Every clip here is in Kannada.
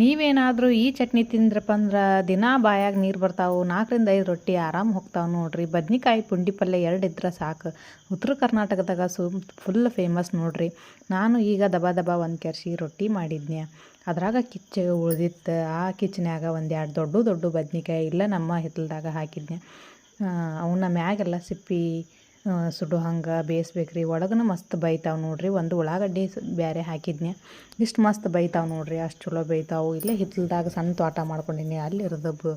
ನೀವೇನಾದರೂ ಈ ಚಟ್ನಿ ತಿಂದ್ರಪ್ಪ ಅಂದ್ರೆ ದಿನಾ ಬಾಯಾಗ ನೀರು ಬರ್ತಾವೆ, ನಾಲ್ಕರಿಂದ ಐದು ರೊಟ್ಟಿ ಆರಾಮ್ ಹೋಗ್ತಾವೆ ನೋಡ್ರಿ. ಬದ್ನಿಕಾಯಿ ಪುಂಡಿ ಪಲ್ಯ ಎರಡು ಇದ್ರೆ ಸಾಕು. ಉತ್ತರ ಕರ್ನಾಟಕದಾಗ ಸು ಫುಲ್ ಫೇಮಸ್ ನೋಡ್ರಿ. ನಾನು ಈಗ ದಬ ದಬ ಒಂದು ಕೆರ್ಸಿ ರೊಟ್ಟಿ ಮಾಡಿದ್ನ್ಯ. ಅದ್ರಾಗ ಕಿಚ್ಚ ಉಳಿದಿತ್ತು. ಆ ಕಿಚ್ಚನ್ಯಾಗ ಒಂದು ಎರಡು ದೊಡ್ಡ ದೊಡ್ಡ ಬದ್ನಿಕಾಯಿ ಇಲ್ಲ ನಮ್ಮ ಹಿತ್ತಲ್ದಾಗ ಹಾಕಿದ್ನ್ಯ. ಅವನ್ನ ಮ್ಯಾಗೆಲ್ಲ ಸಿಪ್ಪಿ ಸುಡು ಹಂಗೆ ಬೇಯಿಸ್ಬೇಕು ರೀ ಒಳಗನ ಮಸ್ತ್ ಬೈತಾವೆ ನೋಡ್ರಿ. ಒಂದು ಉಳ್ಳಾಗಡ್ಡಿ ಬೇರೆ ಹಾಕಿದ್ನೆ ಇಷ್ಟು ಮಸ್ತ್ ಬೈತಾವೆ ನೋಡ್ರಿ. ಅಷ್ಟು ಚಲೋ ಬೈತಾವೆ. ಇಲ್ಲೇ ಹಿತ್ತಲ್ದಾಗ ಸಣ್ಣ ತೋಟ ಮಾಡ್ಕೊಂಡಿನಿ. ಅಲ್ಲಿ ಬ ಬು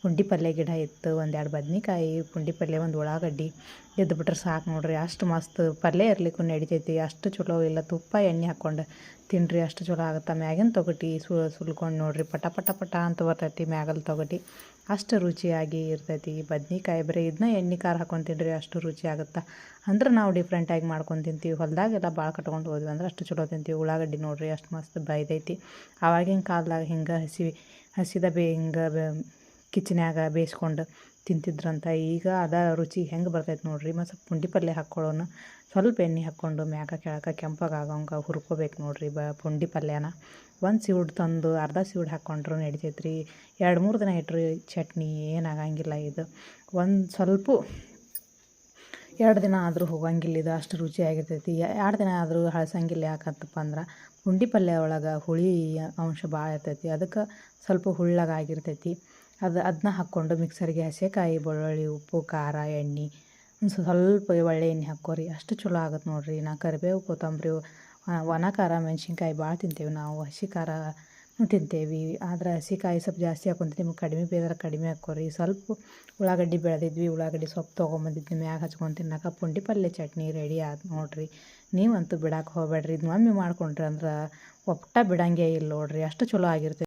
ಪುಂಡಿ ಪಲ್ಯ ಗಿಡ ಇತ್ತು. ಒಂದೆರಡು ಬದ್ನಿಕಾಯಿ ಪುಂಡಿ ಪಲ್ಯ ಒಂದು ಉಳ್ಳಾಗಡ್ಡಿ ಎದ್ದು ಬಿಟ್ರೆ ಸಾಕು ನೋಡ್ರಿ. ಅಷ್ಟು ಮಸ್ತ್ ಪಲ್ಯ ಇರ್ಲಿಕ್ಕೂ ನಡಿತೈತಿ. ಅಷ್ಟು ಚಲೋ ಇಲ್ಲ ತುಪ್ಪ ಎಣ್ಣೆ ಹಾಕ್ಕೊಂಡು ತಿನ್ನಿರಿ ಅಷ್ಟು ಚಲೋ ಆಗುತ್ತೆ. ಮ್ಯಾಗಿನ ತೊಗಟಿ ಸುಲ್ಕೊಂಡು ನೋಡ್ರಿ. ಪಟ ಪಟ ಪಟ ಅಂತ ಬರ್ತೈತಿ ಮ್ಯಾಗಲ್ ತೊಗಟಿ. ಅಷ್ಟು ರುಚಿಯಾಗಿ ಇರ್ತೈತಿ. ಬದ್ನಿಕಾಯಿ ಬರೀ ಇದನ್ನ ಎಣ್ಣೆ ಖಾರ ಹಾಕೊಂಡು ತಿನ್ನಿರಿ ಅಷ್ಟು ರುಚಿ ಆಗುತ್ತೆ ಅಂದ್ರೆ ನಾವು ಡಿಫ್ರೆಂಟಾಗಿ ಮಾಡ್ಕೊಂಡು ತಿಂತೀವಿ. ಹೊಲದಾಗೆಲ್ಲ ಭಾಳ ಕಟ್ಕೊಂಡು ಹೋದ್ವಿ ಅಂದ್ರೆ ಅಷ್ಟು ಚಲೋ ತಿಂತೀವಿ. ಉಳ್ಳಾಗಡ್ಡಿ ನೋಡ್ರಿ ಅಷ್ಟು ಮಸ್ತ್ ಬೈದೈತಿ ಆವಾಗಿನ ಕಾಲದಾಗ ಹಿಂಗೆ ಹಸಿ ಹಸಿದ ಬೇ, ಹಿಂಗೆ ಕಿಚನ್ಯಾಗ ಬೇಯಿಸ್ಕೊಂಡು ತಿಂತಿದ್ರಂತ. ಈಗ ಅದ ರುಚಿ ಹೆಂಗೆ ಬರ್ತೈತೆ ನೋಡ್ರಿ. ಮತ್ತು ಸ್ವಲ್ಪ ಪುಂಡಿ ಪಲ್ಯ ಹಾಕ್ಕೊಳ್ಳೋಣ ಸ್ವಲ್ಪ ಎಣ್ಣೆ ಹಾಕ್ಕೊಂಡು ಮ್ಯಾಕ ಕೆಳಕ ಕೆಂಪಗೆ ಆಗೋಂಗೆ ಹುರ್ಕೋಬೇಕು ನೋಡ್ರಿ ಬ, ಪುಂಡಿ ಪಲ್ಯನ. ಒಂದು ಸೀಡ್ ತಂದು ಅರ್ಧ ಸೀಡ್ ಹಾಕ್ಕೊಂಡ್ರು ನಡಿತೈತೆ ರೀ ಎರಡು ಮೂರು ದಿನ ಇಟ್ಟರು ಚಟ್ನಿ ಏನಾಗಂಗಿಲ್ಲ ಇದು. ಒಂದು ಸ್ವಲ್ಪ ಎರಡು ದಿನ ಆದರೂ ಹೋಗಂಗಿಲ್ಲ, ಇದು ಅಷ್ಟು ರುಚಿಯಾಗಿರ್ತೈತಿ. ಎರಡು ದಿನ ಆದರೂ ಹಳಸಂಗಿಲ್ಲ ಯಾಕಂತಪ್ಪ ಅಂದ್ರೆ ಪುಂಡಿ ಪಲ್ಯ ಒಳಗೆ ಹುಳಿ ಅಂಶ ಭಾಳ ಇರ್ತೈತಿ. ಅದಕ್ಕೆ ಸ್ವಲ್ಪ ಹುಳ್ಳಗಾಗಿರ್ತೈತಿ ಅದು ಅದನ್ನ ಹಾಕ್ಕೊಂಡು ಮಿಕ್ಸರ್ಗೆ ಹಸೆಕಾಯಿ, ಬೆಳ್ಳುಳ್ಳಿ, ಉಪ್ಪು, ಖಾರ, ಎಣ್ಣೆ, ಒಂದು ಸ್ವಲ್ಪ ಒಳ್ಳೆ ಎಣ್ಣೆ ಹಾಕ್ಕೋರಿ. ಅಷ್ಟು ಚಲೋ ಆಗುತ್ತೆ ನೋಡಿರಿ. ನಾ ಕರಿಬೇವು, ಕೊತ್ತಂಬರಿ ಒಣ ಖಾರ, ಮೆಣಸಿನ್ಕಾಯಿ ಭಾಳ ತಿಂತೇವೆ ನಾವು. ಹಸಿ ಖಾರ ತಿಂತೇವೆ. ಆದ್ರೆ ಹಸಿಕಾಯಿ ಸ್ವಲ್ಪ ಜಾಸ್ತಿ ಹಾಕೊಂತೀವಿ ನಿಮ್ಗೆ ಕಡಿಮೆ ಬೇದ್ರೆ ಕಡಿಮೆ ಹಾಕೋರಿ ಸ್ವಲ್ಪ ಉಳ್ಳಾಗಡ್ಡಿ ಬೆಳೆದಿದ್ವಿ, ಉಳ್ಳಾಗಡ್ಡಿ ಸೊಪ್ಪು ತೊಗೊಂಬಂದಿದ್ವಿ, ಮ್ಯಾಗ ಹಚ್ಕೊಂಡು ತಿನ್ನಕ್ಕೆ ಪುಂಡಿ ಪಲ್ಯ ಚಟ್ನಿ ರೆಡಿ ಆಯ್ತು ನೋಡಿರಿ. ನೀವಂತೂ ಬಿಡಕ್ಕೆ ಹೋಗಬೇಡ್ರಿ. ಇದು ಮಮ್ಮಿ ಮಾಡ್ಕೊಂಡ್ರಿ ಅಂದ್ರೆ ಒಪ್ಟ ಬಿಡಂಗೇ ಇಲ್ಲ ನೋಡಿರಿ ಅಷ್ಟು ಚಲೋ ಆಗಿರ್ತೈತಿ.